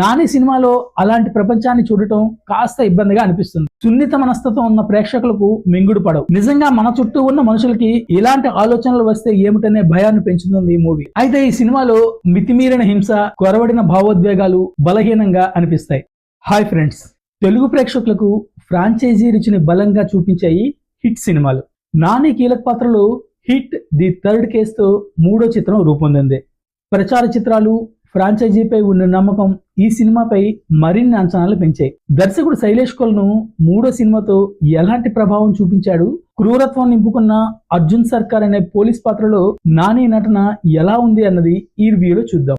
నాని సినిమాలో అలాంటి ప్రపంచాన్ని చూడటం కాస్త ఇబ్బందిగా అనిపిస్తుంది. సున్నిత మనస్తత్వం ఉన్న ప్రేక్షకులకు మింగుడు పడవు. నిజంగా మన చుట్టూ ఉన్న మనుషులకి ఇలాంటి ఆలోచనలు వస్తే ఏమిటనే భయాన్ని పెంచుతుంది ఈ మూవీ. అయితే ఈ సినిమాలో మితిమీరిన హింస కొరవడిన భావోద్వేగాలు బలహీనంగా అనిపిస్తాయి. Hi friends. తెలుగు ప్రేక్షకులకు ఫ్రాంచైజీ రుచిని బలంగా చూపించాయి హిట్ సినిమాలు. నాని కీలక పాత్రలో హిట్ ది థర్డ్ కేసుతో మూడో చిత్రం రూపొందింది. ప్రచార చిత్రాలు ఫ్రాంచైజీపై ఉన్న నమ్మకం ఈ సినిమాపై మరిన్ని అంచనాలు పెంచాయి. దర్శకుడు శైలేష్ కొల్ను మూడో సినిమాతో ఎలాంటి ప్రభావం చూపించాడు? క్రూరత్వం నింపుకున్న అర్జున్ సర్కార్ అనే పోలీస్ పాత్రలో నాని నటన ఎలా ఉంది అన్నది ఈ రివ్యూలో చూద్దాం.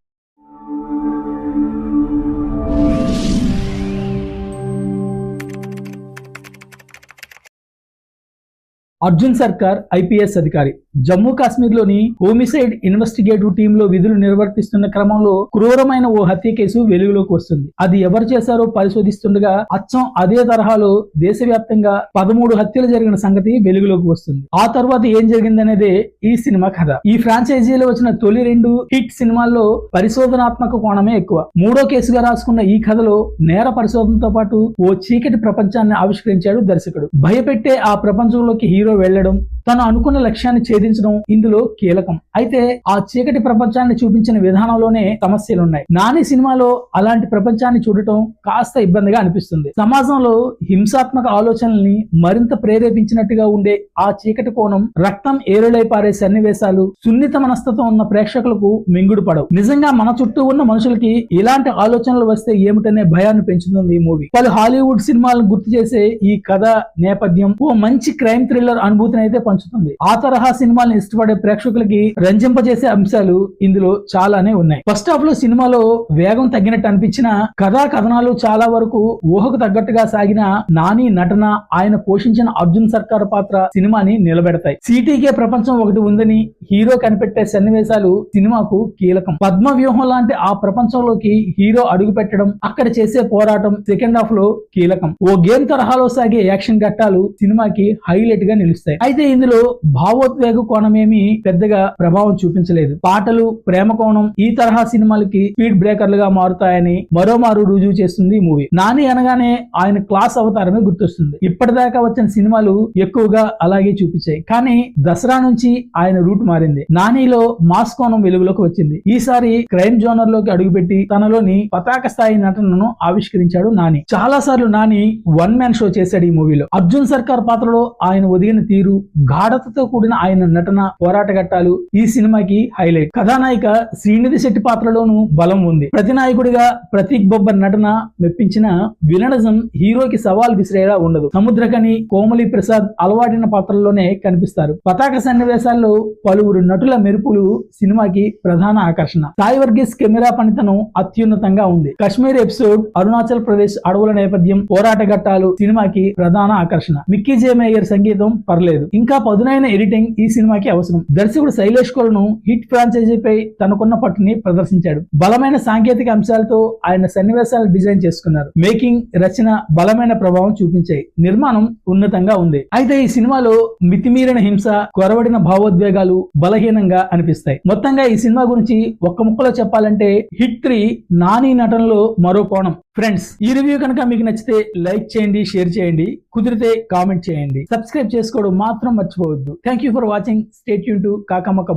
అర్జున్ సర్కార్ ఐపీఎస్ అధికారి. జమ్మూ కాశ్మీర్లోని హోమిసైడ్ ఇన్వెస్టిగేటివ్ టీమ్లో విధులు నిర్వర్తిస్తున్న క్రమంలో క్రూరమైన ఓ హత్య కేసు వెలుగులోకి వస్తుంది. అది ఎవరు చేశారో పరిశోధిస్తుండగా అచ్చం అదే తరహాలో దేశవ్యాప్తంగా పదమూడు హత్యలు జరిగిన సంగతి వెలుగులోకి వస్తుంది. ఆ తర్వాత ఏం జరిగిందనేదే ఈ సినిమా కథ. ఈ ఫ్రాంచైజీలో వచ్చిన తొలి రెండు హిట్ సినిమాల్లో పరిశోధనాత్మక కోణమే ఎక్కువ. మూడో కేసుగా రాసుకున్న ఈ కథలో నేర పరిశోధనతో పాటు ఓ చీకటి ప్రపంచాన్ని ఆవిష్కరించాడు దర్శకుడు. భయపెట్టే ఆ ప్రపంచంలోకి హీరో వెళ్ళడం తను అనుకున్న లక్ష్యాన్ని ఛేదించడం ఇందులో కీలకం. అయితే ఆ చీకటి ప్రపంచాన్ని చూపించిన విధానంలోనే సమస్యలున్నాయి. నాని సినిమాలో అలాంటి ప్రపంచాన్ని చూడటం కాస్త ఇబ్బందిగా అనిపిస్తుంది. సమాజంలో హింసాత్మక ఆలోచనల్ని మరింత ప్రేరేపించినట్టుగా ఉండే ఆ చీకటి కోణం రక్తం ఏరులై పారే సన్నివేశాలు సున్నిత మనస్తత్వం ఉన్న ప్రేక్షకులకు మింగుడు పడవు. నిజంగా మన చుట్టూ ఉన్న మనుషులకి ఇలాంటి ఆలోచనలు వస్తే ఏమిటనే భయాన్ని పెంచుతుంది ఈ మూవీ. పలు హాలీవుడ్ సినిమాలను గుర్తు చేసే ఈ కథ నేపథ్యం ఓ మంచి క్రైమ్ థ్రిల్లర్ అనుభూతిని అయితే పంచుతుంది. ఆ తరహా సినిమాలను ఇష్టపడే ప్రేక్షకులకి రంజింపజేసే అంశాలు ఇందులో చాలానే ఉన్నాయి. ఫస్ట్ హాఫ్లో సినిమాలో వేగం తగ్గినట్టు అనిపించిన కథా కథనాలు చాలా వరకు ఊహకు తగ్గట్టుగా సాగిన నాని నటన ఆయన పోషించిన అర్జున్ సర్కార్ పాత్ర సినిమాని నిలబెడతాయి. సిటీకే ప్రపంచం ఒకటి ఉందని హీరో కనిపెట్టే సన్నివేశాలు సినిమాకు కీలకం. పద్మ వ్యూహం లాంటి ఆ ప్రపంచంలోకి హీరో అడుగు పెట్టడం అక్కడ చేసే పోరాటం సెకండ్ హాఫ్లో కీలకం. ఓ గేమ్ తరహాలో సాగే యాక్షన్ ఘట్టాలు సినిమాకి హైలైట్గా నిలుస్తాయి. అయితే ఇందులో భావోద్వేగ కోణమేమి పెద్దగా ప్రభావం చూపించలేదు. పాటలు ప్రేమ కోణం ఈ తరహా సినిమాలకి స్పీడ్ బ్రేకర్లుగా మారుతాయని మరోమారు రుజువు చేస్తుంది ఈ మూవీ. నాని అనగానే ఆయన క్లాస్ అవతారమే గుర్తొస్తుంది. ఇప్పటిదాకా వచ్చిన సినిమాలు ఎక్కువగా అలాగే చూపించాయి. కానీ దసరా నుంచి ఆయన రూట్ మారింది. నానిలో మాస్ కోణం వెలుగులోకి వచ్చింది. ఈసారి క్రైమ్ జోనర్లోకి అడుగుపెట్టి తనలోని పతాక స్థాయి నటనను ఆవిష్కరించాడు నాని. చాలా సార్లు నాని వన్ మ్యాన్ షో చేశాడు ఈ మూవీలో. అర్జున్ సర్కార్ పాత్రలో ఆయన ఒదిగిన తీరు గాఢతతో కూడిన ఆయన నటన పోరాట ఘట్టాలు ఈ సినిమాకి హైలైట్. కథానాయిక శ్రీనిధి శెట్టి పాత్రలోనూ బలం ఉంది. ప్రతి నాయకుడిగా ప్రతీక్ బొబ్బర్ నటన మెప్పించిన విలనిజం హీరోకి సవాల్ విసిరేలా ఉండదు. సముద్రకని కోమలి ప్రసాద్ అలవాటిన పాత్రల్లోనే కనిపిస్తారు. పతాక సన్నివేశాల్లో పలువురు నటుల మెరుపులు సినిమాకి ప్రధాన ఆకర్షణ. సాయి వర్గీస్ కెమెరా పనితనం అత్యున్నతంగా ఉంది. కశ్మీర్ ఎపిసోడ్ అరుణాచల్ ప్రదేశ్ అడవుల నేపథ్యం పోరాట ఘట్టాలు సినిమాకి ప్రధాన ఆకర్షణ. మిక్కీ జే మేయర్ సంగీతం పర్లేదు. ఇంకా పదునైన ఎడిటింగ్ ఈ సినిమాకి అవసరం. దర్శకుడు శైలేష్ కొలను హిట్ ఫ్రాంచైజీపై తనకున్న పట్టుని ప్రదర్శించాడు. బలమైన సాంకేతిక అంశాలతో ఆయన సన్నివేశాలు డిజైన్ చేసుకున్నారు. మేకింగ్ రచన బలమైన ప్రభావం చూపించాయి. నిర్మాణం ఉన్నతంగా ఉంది. అయితే ఈ సినిమాలో మితిమీరిన హింస కొరవడిన భావోద్వేగాలు బలహీనంగా అనిపిస్తాయి. మొత్తంగా ఈ సినిమా గురించి ఒక్క ముక్కలో చెప్పాలంటే హిట్ త్రీ నాని నటనలో మరో కోణం. ఫ్రెండ్స్ ఈ రివ్యూ కనుక మీకు నచ్చితే లైక్ చేయండి షేర్ చేయండి కుదిరితే కామెంట్ చేయండి. సబ్స్క్రైబ్ చేసుకోవడం మాత్రం మర్చిపోవద్దు. Thank you for watching stay tuned కాకమ్మక